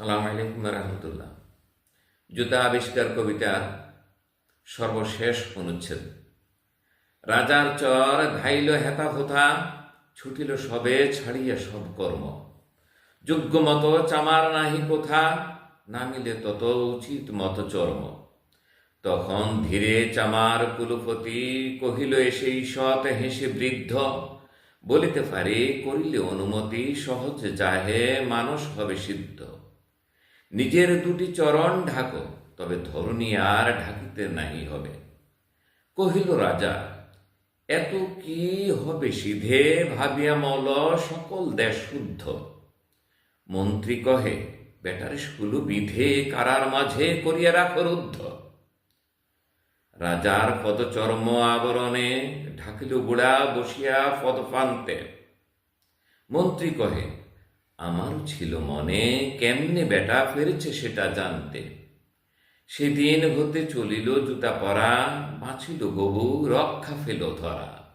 সালাম আলাইকুম রহমতুল্লাহ। জুতা আবিষ্কার কবিতার সর্বশেষ অনুচ্ছেদ। রাজার চর ধাইল হেতা হোথা ছুটিল সবে ছাড়িয়া সব কর্ম। যোগ্য মতো চামার নাহি কোথা, নামিলে তত উচিত মত চর্ম। তখন ধীরে চামার কুলপতি কহিল এসেই সৎ হেসে বৃদ্ধ, বলিতে পারে করিলে অনুমতি সহজ, যাহে মানুষ হবে সিদ্ধ। নিজের দুটি চরণ ঢাকো, তবে ধরণী আর ঢাকিতে নাহি হবে। কহিল, রাজা, এত কি হবে সিধে? ভাবিয়া মল সকল দেশ শুদ্ধ। মন্ত্রী কহে, বেটার স্কুল বিধে কারার মাঝে করিয়া রাখো রুদ্ধ। রাজার পদচর্ম আবরণে ঢাকিল বুড়া বসিয়া পদপান্তে মন্ত্রী কহে আমারও ছিল মনে, কেমনে বেটা ফেরেছে সেটা জানতে। সেদিন হতে চলিল জুতা পরা, বাঁচিল গবু, রক্ষা ফেল ধরা।